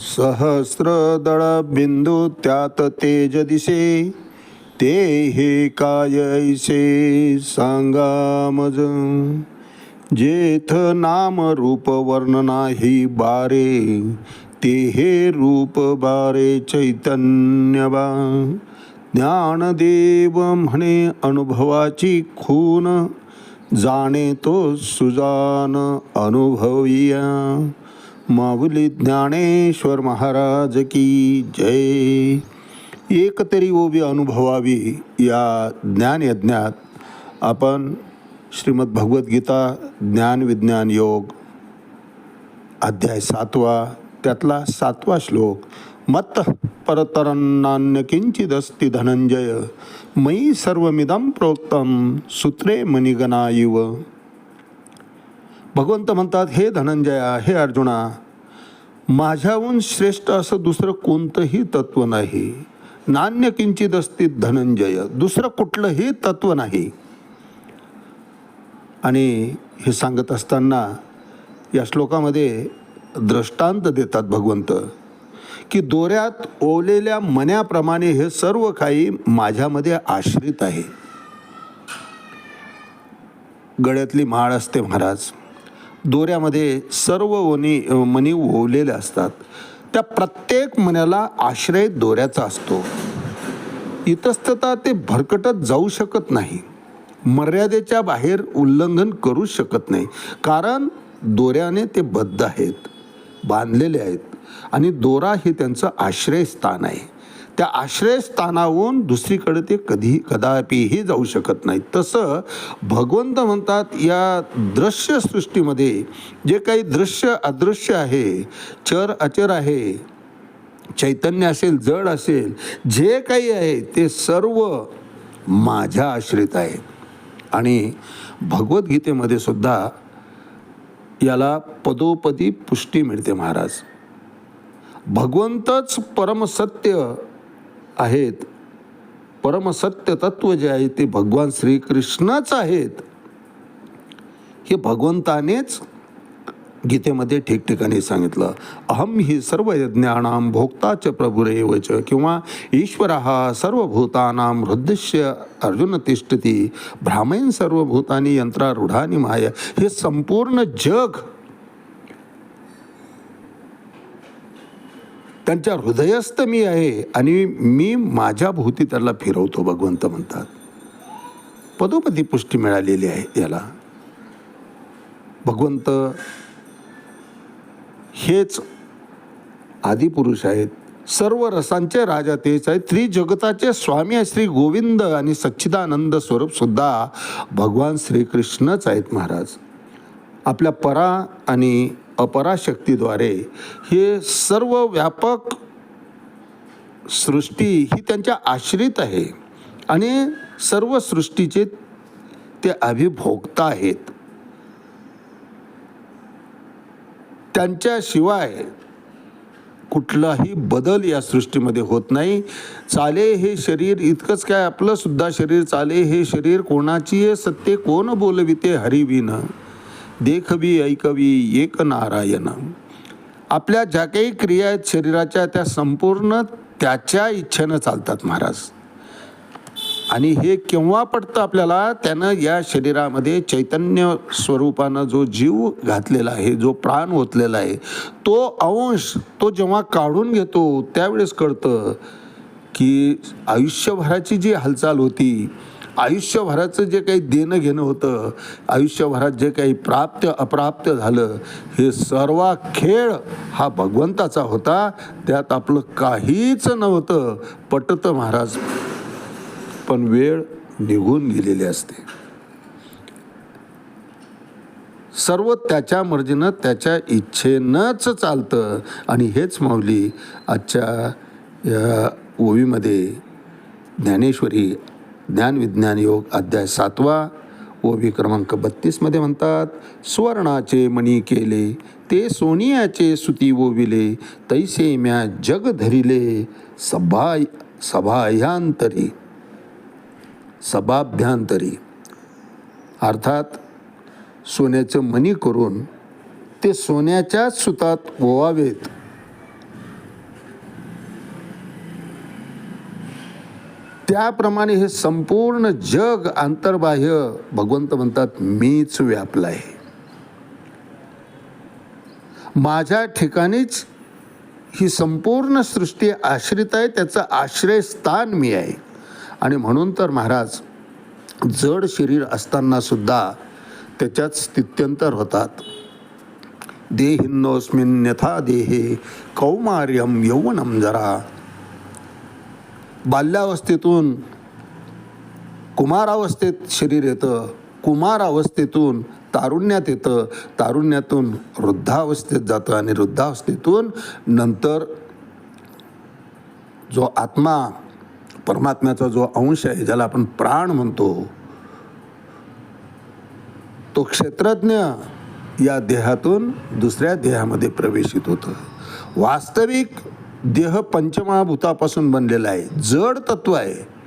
सहस्रदळ बिंदू त्यात तेज दिसे ते हे काय ऐसे? सांगा मज. जेथ नाम रूप वर्ण नाही बारे ते हे रूप बारे चैतन्य बा ज्ञानदेव म्हणे अनुभवाची खून जाणे तो सुजान अनुभविया. माऊली ज्ञानेश्वर महाराज की जय। एक तरी ओबी अनुभवावी या ज्ञानयज्ञात आपण श्रीमद भगवद्गीता ज्ञान विज्ञान योग अध्याय सातवा त्यातला सातवा श्लोक मत परतरन्नान्य किंचिदस्ति धनंजय मयी सर्वमिदं प्रोक्तम सूत्रे मणिगणा इव भगवंत म्हणतात हे धनंजया हे अर्जुना माझ्याहून श्रेष्ठ असं दुसरं कोणतंही तत्व नाही. नान्य किंचित असती धनंजय दुसरं कुठलंही तत्व नाही. आणि हे सांगत असताना या श्लोकामध्ये दृष्टांत देतात भगवंत की दोऱ्यात ओवलेल्या मण्याप्रमाणे हे सर्व काही माझ्यामध्ये आश्रित आहे. गळ्यातली माळ असते महाराज. दोऱ्यामध्ये सर्व वनी मणी ओवलेल्या असतात. त्या प्रत्येक मण्याला आश्रय दोऱ्याचा असतो. इतस्तता ते भरकटत जाऊ शकत नाही. मर्यादेच्या बाहेर उल्लंघन करू शकत नाही. कारण दोऱ्याने ते बद्ध आहेत बांधलेले आहेत. आणि दोरा हे त्यांचं आश्रयस्थान आहे. त्या आश्रयस्थानाहून दुसरीकडे ते कधी कदापिही जाऊ शकत नाही तसं भगवंत म्हणतात या दृश्य सृष्टीमध्ये जे काही दृश्य अदृश्य आहे चर अचर आहे चैतन्य असेल जड असेल जे काही आहे ते सर्व माझ्या आश्रित आहे आणि भगवद्गीतेमध्ये सुद्धा याला पदोपदी पुष्टी मिळते महाराज. भगवंतच परमसत्य आहेत. परमसत्य तत्व जे आहे ते भगवान श्रीकृष्णच आहेत. हे भगवंतानेच गीतेमध्ये ठिकठिकाणी सांगितलं. अहम ही सर्व यज्ञानाम भोक्ताच प्रभुरेवच किंवा ईश्वर हा सर्वभूतानां हृदयस्य अर्जुन तिष्ठती. भ्रामयन यंत्रा यंत्रारूढानी माया. हे संपूर्ण जग त्यांच्या हृदयस्थ मी आहे आणि मी माझ्या भोवती त्याला फिरवतो भगवंत म्हणतात. पदोपदी पुष्टी मिळालेली आहे याला. भगवंत हेच आदिपुरुष आहेत. सर्व रसांचे राजा तेच आहेत. त्रिजगताचे स्वामी आहे श्री गोविंद आणि सच्चिदानंद स्वरूप सुद्धा भगवान श्रीकृष्णच आहेत महाराज. आपल्या परा आणि अपराशक्तीद्वारे हे सर्व व्यापक सृष्टी ही त्यांच्या आश्रित आहे आणि सर्व सृष्टीचे ते अभिभोगता आहेत. त्यांच्याशिवाय कुठलाही बदल या सृष्टीमध्ये होत नाही. चाले हे शरीर इतकंच काय आपलं सुद्धा शरीर चाले हे शरीर कोणाची सत्य कोण बोलविते हरिविनं देखवी ऐकवी एक नारायण आपल्या ज्या काही क्रिया आहेत शरीराच्या त्या संपूर्ण त्याच्या इच्छेनं चालतात महाराज. आणि हे केव्हा पडतं आपल्याला? त्यानं या शरीरामध्ये चैतन्य स्वरूपानं जो जीव घातलेला आहे जो प्राण ओतलेला आहे तो अंश तो जेव्हा काढून घेतो त्यावेळेस कळतं की आयुष्यभराची जी हालचाल होती आयुष्यभराचं जे काही देणं घेणं होतं आयुष्यभरात जे काही प्राप्त अप्राप्त झालं हे सर्व खेळ हा भगवंताचा होता. त्यात आपलं काहीच नव्हतं. पटतं महाराज पण वेळ निघून गेलेली असते. सर्व त्याच्या मर्जीनं त्याच्या इच्छेनंच चालतं. आणि हेच माऊली आजच्या या ओवीमध्ये ज्ञानेश्वरी ज्ञानविज्ञान योग अध्याय सातवा ओबी क्रमांक बत्तीसमध्ये म्हणतात सुवर्णाचे मणी केले ते सोनियाचे सुती ओविले तैसे म्या जग धरिले सभा सभायांतरी सभाभ्यांतरी. अर्थात सोन्याचं मणी करून ते सोन्याच्याच सुतात ओवावेत. त्याप्रमाणे हे संपूर्ण जग आंतरबाह्य भगवंत म्हणतात मीच व्यापला आहे माझ्या ठिकाणीच ही संपूर्ण सृष्टी आश्रित आहे त्याचं आश्रयस्थान मी आहे. आणि म्हणून तर महाराज जड शरीर असताना सुद्धा त्याच्यात स्थित्यंतर होतात. देहिन्नोस्मिन यथा देहे कौमार्यम यौवनम जरा। बाल्यावस्थेतून कुमारावस्थेत शरीर येतं कुमारावस्थेतून तारुण्यात येतं तारुण्यातून वृद्धावस्थेत जातं आणि वृद्धावस्थेतून नंतर जो आत्मा परमात्म्याचा जो अंश आहे ज्याला आपण प्राण म्हणतो तो क्षेत्रज्ञ या देहातून दुसऱ्या देहामध्ये प्रवेशित होतं. वास्तविक देह पंचमहाभूतापासून बनलेला आहे. जड तत्व आहे.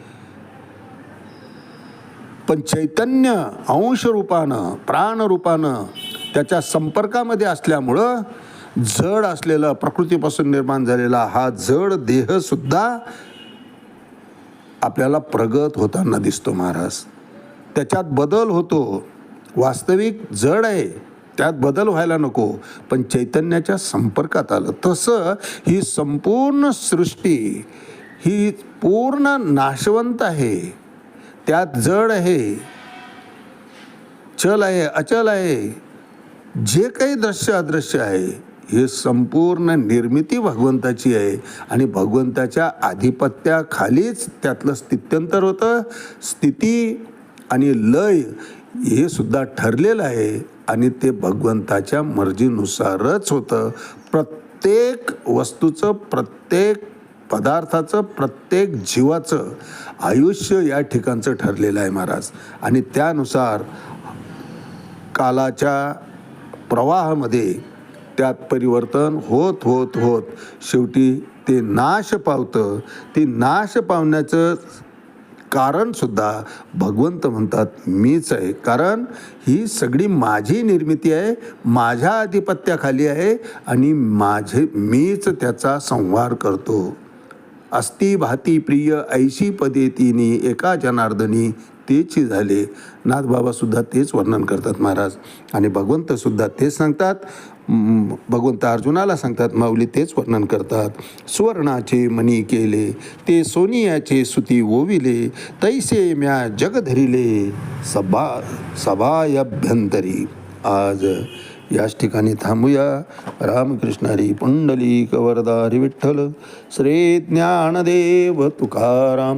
पण चैतन्य अंश रूपानं प्राणरूपानं त्याच्या संपर्कामध्ये असल्यामुळं जड असलेलं प्रकृतीपासून निर्माण झालेला हा जड देहसुद्धा आपल्याला प्रगत होताना दिसतो महाराज. त्याच्यात बदल होतो. वास्तविक जड आहे. त्यात बदल व्हायला नको. पण चैतन्याच्या संपर्कात आलं. तसं ही संपूर्ण सृष्टी ही पूर्ण नाशवंत आहे. त्यात जड आहे. चल आहे अचल आहे. जे काही दृश्य अदृश्य आहे हे संपूर्ण निर्मिती भगवंताची आहे. आणि भगवंताच्या आधिपत्याखालीच त्यातलं स्थित्यंतर होतं. स्थिती आणि लय हे सुद्धा ठरलेलं आहे आणि ते भगवंताच्या मर्जीनुसारच होतं. प्रत्येक वस्तूचं प्रत्येक पदार्थाचं प्रत्येक जीवाचं आयुष्य या ठिकाणचं ठरलेलं आहे महाराज. आणि त्यानुसार कालाच्या प्रवाहामध्ये त्यात परिवर्तन होत होत होत. शेवटी ते नाश पावतं. ते नाश पावण्याचं कारणसुद्धा भगवंत म्हणतात मीच आहे. कारण ही सगळी माझी निर्मिती आहे माझ्या आधिपत्याखाली आहे आणि माझे मीच त्याचा संहार करतो. अस्ति भाती प्रिय ऐशी पद्धतीने एका जनार्दनी तेची झाले. नाथबाबासुद्धा तेच वर्णन करतात महाराज. आणि भगवंतसुद्धा तेच सांगतात भगवंत अर्जुनाला सांगतात माऊली तेच वर्णन करतात. सुवर्णाचे मनी केले ते सोनियाचे सुती ओविले तैसे म्या जग धरिले सभा सभायभ्यंतरी. आज याच ठिकाणी थांबूया. रामकृष्णारी पुंडली कवरदारी विठ्ठल श्री ज्ञानदेव तुकाराम.